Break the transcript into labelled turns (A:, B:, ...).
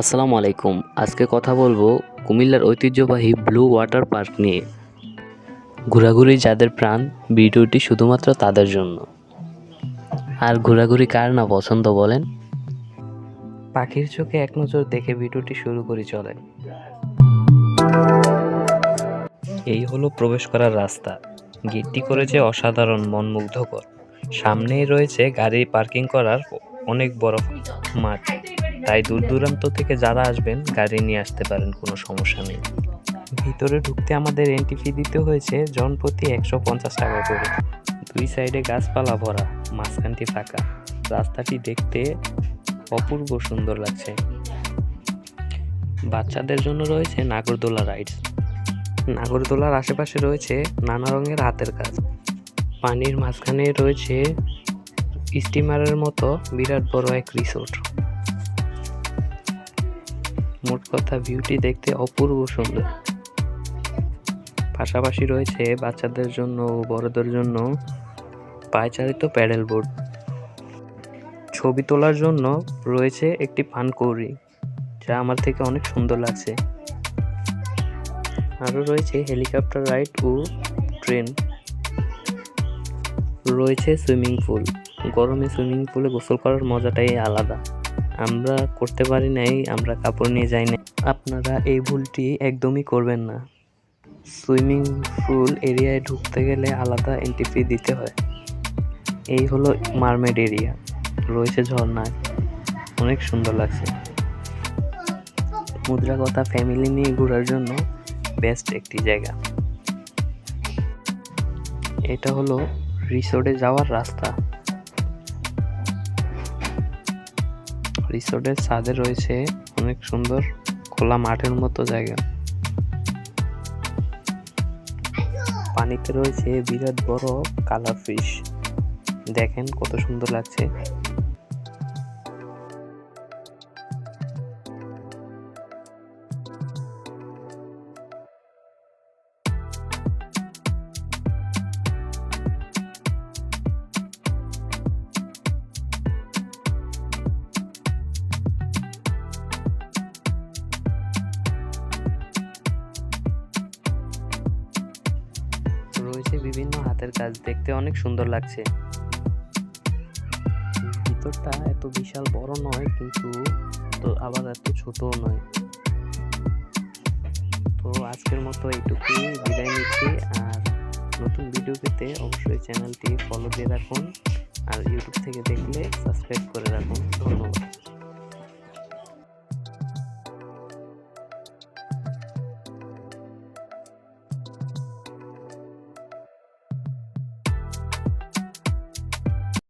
A: আসসালামু আলাইকুম। আজকে কথা বলব কুমিল্লার ঐতিহ্যবাহী ব্লু ওয়াটার পার্ক নিয়ে। ঘোরাঘুরি যাদের প্রাণ, ভিডিওটি শুধুমাত্র তাদের জন্য। আর ঘোরাঘুরি কার না পছন্দ বলেন? পাখির চোখে এক নজর দেখে ভিডিওটি শুরু করি চলে এই হলো প্রবেশ করার রাস্তা। গেটটি করেছে অসাধারণ মনমুগ্ধকর। সামনেই রয়েছে গাড়ি পার্কিং করার অনেক বড় মাঠ। তাই দূর দূরান্ত থেকে যারা আসবেন, গাড়ি নিয়ে আসতে পারেন, কোনো সমস্যা নেই। ভিতরে ঢুকতে আমাদের এন্ট্রি ফি দিতে হয়েছে জন প্রতি একশো পঞ্চাশ টাকা করে। দুই সাইডে গাছপালা ভরা, মাঝখানটি ফাঁকা। রাস্তাটি দেখতে অপূর্ব সুন্দর লাগছে। বাচ্চাদের জন্য রয়েছে নাগরদোলা রাইডস নাগরদোলার আশেপাশে রয়েছে নানা রঙের হাতের কাজ। পানির মাঝখানে রয়েছে স্টিমারের মতো বিরাট বড় এক রিসোর্ট মোট কথা ভিউটি দেখতে অপূর্ব সুন্দর। পাশাপাশি রয়েছে বাচ্চাদের জন্য ও বড়দের জন্য পায়চালিত প্যাডেল বোর্ড। ছবি তোলার জন্য রয়েছে একটি পানকৌড়ি, যা আমার থেকে অনেক সুন্দর লাগছে। আরও রয়েছে হেলিকপ্টার রাইড ও ট্রেন। রয়েছে সুইমিং পুল। গরমে সুইমিং পুলে গোসল করার মজাটাই আলাদা। আমরা করতে পারি নাই, আমরা কাপড় নিয়ে যাই না আপনারা এই ভুলটি একদমই করবেন না। সুইমিং পুল এরিয়ায় ঢুকতে গেলে আলাদা এন্ট্রি ফি দিতে হয়। এই হলো মারমেড এরিয়া। রয়েছে ঝর্ণা অনেক সুন্দর লাগছে। মুদ্রা কথা ফ্যামিলি নিয়ে ঘোরার জন্য বেস্ট একটি জায়গা। এটা হলো রিসোর্টে যাওয়ার রাস্তা। রিসোর্টের ছাদে রয়েছে অনেক সুন্দর খোলা মাঠের মতো জায়গা। পানিতে রয়েছে বিরাট বড় কালার ফিশ। দেখেন কত সুন্দর লাগছে। রয়েছে বিভিন্ন হাতের কাজ দেখতে অনেক সুন্দর লাগছে। ভিতরটা এত বিশাল বড় নয়, কিন্তু তো আবার এত ছোটও নয়। তো আজকের মতো এইটুকুই বিদায় নিচ্ছি, আর নতুন ভিডিও পেতে অবশ্যই চ্যানেলটি ফলো দিয়ে রাখুন, আর ইউটিউব থেকে দেখলে সাবস্ক্রাইব করে রাখুন। ধন্যবাদ।